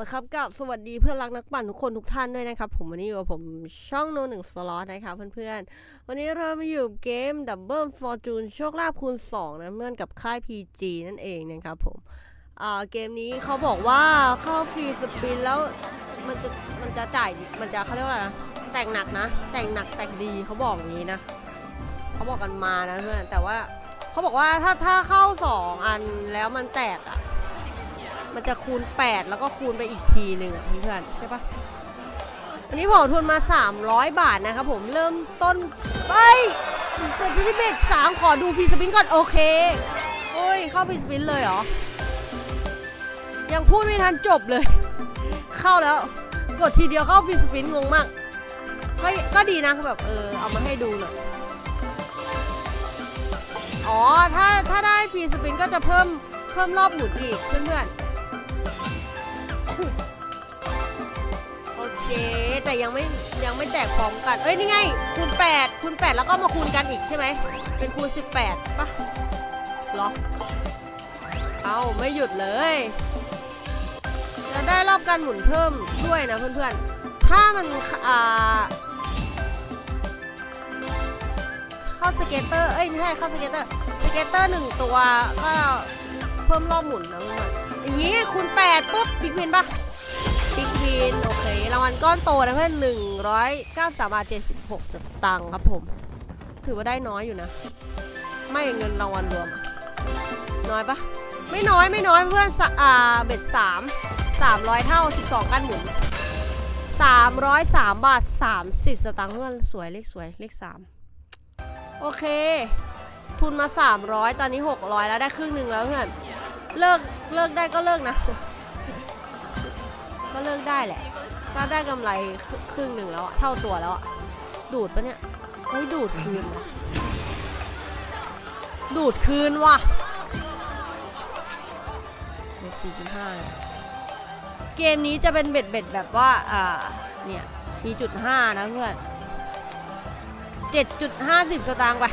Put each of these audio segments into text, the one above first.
ละครับกับสวัสดีเพื่อนรักนักปั่นทุกคนทุกท่านด้วยนะครับ ผมวันนี้อยู่กับผมช่องโนหนึ่งสล็อตนะครับเพื่อนๆ วันนี้เรามาอยู่เกม Double Fortune โชคลาภคูณ 2 นะเพื่อนกับค่าย PG นั่นเองนะครับผมอ่าเกมนี้เขาบอกว่าเข้าฟรีสปินแล้วมันจะมันจะจ่ายมันจะเขาเรียกว่าอะไรนะแต่งหนักนะ แต่งหนักแต่งดีเขาบอกอย่างนี้นะเขาบอกกันมานะเพื่อนแต่ว่าเขาบอกว่าถ้าถ้าเข้า 2 อันแล้วมันแตกอะ มันจะคูณ 8 แล้วก็คูณไปอีกทีหนึ่งเพื่อนใช่ปะอันนี้ผมทุนมา 300 บาทนะครับผมเริ่มต้นไปเปิดพิธีเบตสามขอดูฟีสปินก่อนโอเคโอ้ยเข้าฟีสปินเลยเหรอ ยังพูดไม่ทันจบเลย เข้าแล้วกดทีเดียวเข้าฟีสปินงงมากก็ก็ดีนะแบบเออเอามาให้ดูหน่อยอ๋อ ถ้าถ้าได้ฟีสปินก็จะเพิ่มเพิ่มรอบหมุนอีกเพื่อนๆ โอเค แต่ยังไม่ยังไม่แตกพร้อมกัน เอ้ยนี่ไงคูณ8คูณ8แล้วก็มาคูณกันอีกใช่ไหมเป็นคูณ18ปะหรอเอาไม่หยุดเลยจะได้รอบการหมุนเพิ่มด้วยนะเพื่อนๆ ถ้ามันอ่าเข้าสเก็ตเตอร์ เอ้ยไม่ใช่เข้าสเก็ตเตอร์ สเก็ตเตอร์หนึ่งตัวก็ เพิ่มรอบหมุนนะเพื่อย่างนี้คูณ8ปุ๊บบิ๊กวินปะบิ๊กวินโอเครางวัลก้อนโตนะเพื่อนหนึ่งร้อยเก้าสามบาทเจ็ดสิบหกสตางค์ครับผม ถือว่าได้น้อยอยู่นะ ไม่เงินรางวัลรวม น้อยปะไม่น้อยไม่น้อยเพื่อนสะอ่าเบ็ดสามสามร้อยเท่าสิบสองกันหมุนสามร้อยสามบาทสามสิบสตางค์เพื่อนสวยเลขสวยเลขสามโอเค ทุนมาสามร้อยตอนนี้หกร้อยแล้วได้ครึ่งหนึ่งแล้วเพื่อน เลิกเลิกได้ก็เลิกนะ ก็เลิกได้แหละถ้าได้กำไรครึ่งหนึ่งแล้วอะเท่าตัวแล้วอะดูดปะเนี่ยเฮ้ยดูดคืนว่ะดูดคืนว่ะเบ็ดสี่จุดห้าเกมนี้จะเป็นเบ็ดเบ็ดแบบว่าอ่าเนี่ยมีจุดห้านะเพื่อนเจ็ดจุดห้าสิบสตางค์ไป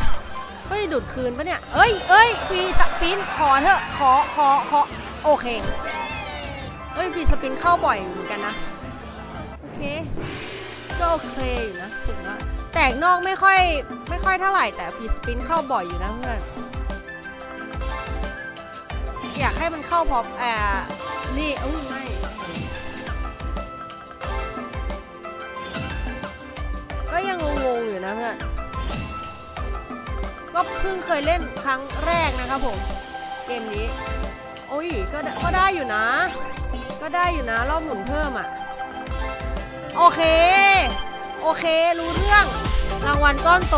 เฮ้ยดูดคืนปะเนี่ยเอ้ยเอ้ยปีสปินขอเถอะขอขอขอโอเคเอ้ยฟรีสปินเข้าบ่อยเหมือนกันนะโอเคก็โอเคอยู่นะถึงว่าแตกนอกไม่ค่อยไม่ค่อยเท่าไหร่แต่ฟรีสปินเข้าบ่อยอยู่นะเพื่อนอยากให้มันเข้าพอมอ่านี่เอ้ยไม่ก็ยังงงๆอยู่นะเพื่อน ก็เพิ่งเคยเล่นครั้งแรกนะครับผม เกมนี้ โอ้ยก็ได้ก็ได้อยู่นะ ก็ได้อยู่นะรอบหมุนเพิ่มอะ โอเค โอเค รู้เรื่อง รางวัลก้อนโต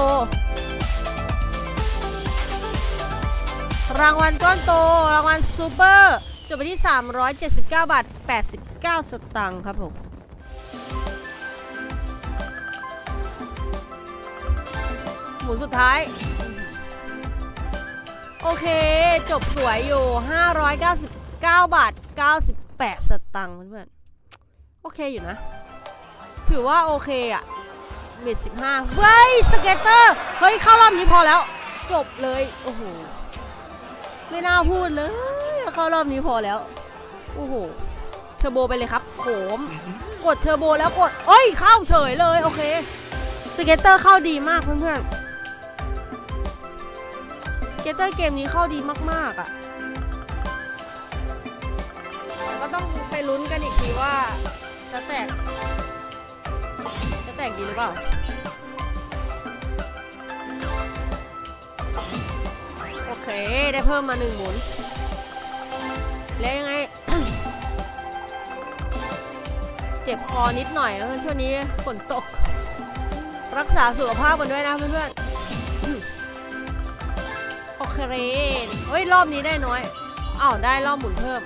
รางวัลก้อนโต รางวัลซูเปอร์จบไปที่ 379 บาท 89 สตางค์ครับผมหมุนสุดท้าย โอเค จบสวยอยู่ 599 บาท 98 สตังค์เพื่อนๆ โอเคอยู่นะ ถือว่าโอเคอะเบ็ดสิบห้าเฮ้ย สเก็ตเตอร์ เฮ้ย เข้ารอบนี้พอแล้ว จบเลย โอ้โห ไม่น่าพูดเลย เข้ารอบนี้พอแล้ว โอ้โห เทอร์โบไปเลยครับโหมกดเทอร์โบแล้วกดเอ้ย เข้าเฉยเลย โอเค สเก็ตเตอร์เข้าดีมากเพื่อนๆ กเตอร์เกมนี้เข้าดีมากๆอะแต่ก็ต้องไปลุ้นกันอีกทีว่าจะแตก จะแตกดีหรือเปล่าโอเค ได้เพิ่มมาหนึ่งหมุน แล้วยังไง เจ็บคอนิดหน่อยนช่วงนี้ฝนตก รักษาสุขภาพกันด้วยนะเพื่อนๆ โอเคเฮ้ย รอบนี้ได้น้อยอ้าวได้รอบหมุนเพิ่ม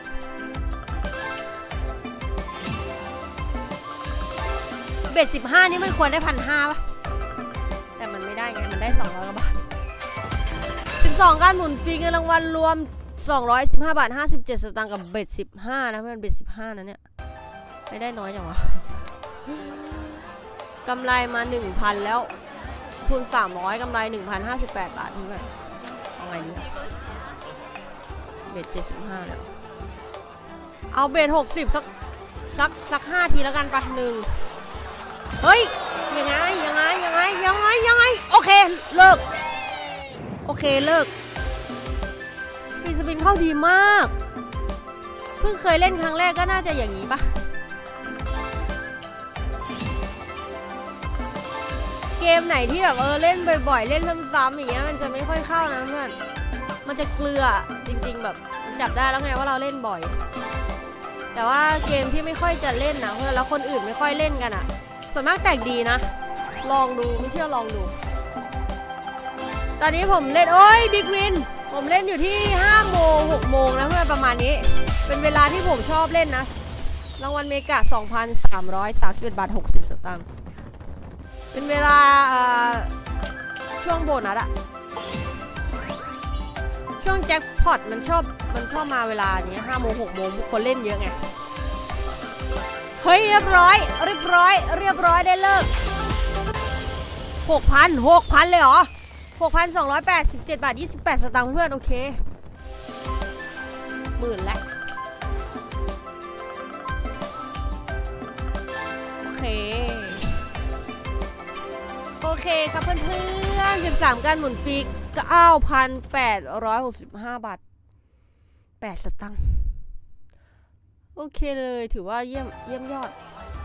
เบ็ดสิบห้านี่มันควรได้พันห้าป่ะ แต่มันไม่ได้ไง มันได้สองร้อยกว่าบาทสิบสองการหมุนฟรีเงินรางวัลรวมสองร้อยสิบห้าบาทห้าสิบเจ็ดสตางค์กับเบ็ดสิบห้านะเพื่อนเบ็ดสิบห้านะเนี่ย ไม่ได้น้อยจังวะกำไรมาหนึ่งพันแล้วทุนสามร้อยกำไรหนึ่งพันห้าสิบแปดบาทเพื่อน เอาไงดีอะเบ็ดเจ็ดสิบห้าแล้ว เอาเบ็ดหกสิบสักสักสักห้าทีแล้วกันไปหนึ่งเฮ้ย ยังไง ยังไง ยังไง ยังไง ยังไง โอเค เลิก โอเค เลิกปีสปินเข้าดีมาก เพิ่งเคยเล่นครั้งแรกก็น่าจะอย่างนี้ปะ เกมไหนที่แบบเออเล่นบ่อยๆ เล่นซ้ำๆอย่างเงี้ยมันจะไม่ค่อยเข้านะเพื่อน มันจะเกลือจริง ๆ แบบจับได้แล้วไงว่าเราเล่นบ่อย แต่ว่าเกมที่ไม่ค่อยจะเล่นนะเพื่อนแล้วคนอื่นไม่ค่อยเล่นกันอะส่วนมากแตกดีนะ ลองดูไม่เชื่อลองดู ตอนนี้ผมเล่นโอ้ยบิ๊กวิน ผมเล่นอยู่ที่5โมง6โมงนะเพื่อนประมาณนี้ เป็นเวลาที่ผมชอบเล่นนะรางวัลเมกะ 2,331บาท 60 สตางค์ เป็นเวลา นัสอะช่วงแจ็คพอตมันชอบมันชอบมาเวลาอย่างเงี้ย5โมง6โมงคนเล่นเยอะไง เฮ้ย เรียบร้อย เรียบร้อย เรียบร้อยได้เลิก6,000 6,000เลยเหรอ6,287บเจ็ดบาท28สตางค์เพื่อน โอเคหมื่นแล้วโอเค โอเคครับเพื่อน ๆ13การหมุนฟรี9,865 บาท 8 สตังค์ โอเคเลยถือว่าเยี่ยมเยี่ยมยอด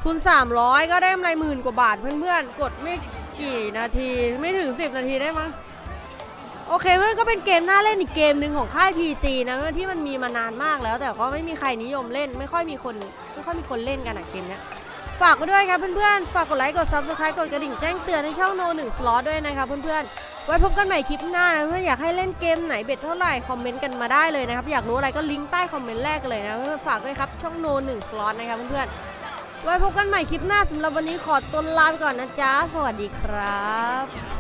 ทุน 300 ก็ได้กำไรหมื่นกว่าบาทเพื่อนๆ กดไม่กี่นาทีไม่ถึง 10 นาทีได้มั้งโอเคเพื่อนก็เป็นเกมน่าเล่นอีกเกมหนึ่งของค่าย PG นะเพื่อนที่มันมีมานานมากแล้ว แต่ก็ไม่มีใครนิยมเล่น ไม่ค่อยมีคนไม่ค่อยมีคนเล่นกันอะเกมเนี้ย ฝากกันด้วยครับเพื่อนๆ ฝากกดไลค์ กด subscribe กดกระดิ่งแจ้งเตือนในช่องโนหนึ่งสล็อตด้วยนะครับเพื่อนๆ ไว้พบกันใหม่คลิปหน้านะเพื่อนอยากให้เล่นเกมไหนเบ็ดเท่าไหร่ คอมเมนต์กันมาได้เลยนะครับ อยากรู้อะไรก็ลิงก์ใต้คอมเมนต์แรกกันเลยนะเพื่อนๆฝากด้วยครับช่องโนหนึ่งสล็อตนะครับเพื่อนๆ ไว้พบกันใหม่คลิปหน้าสำหรับวันนี้ขอตัวลาไปก่อนนะจ๊ะ สวัสดีครับ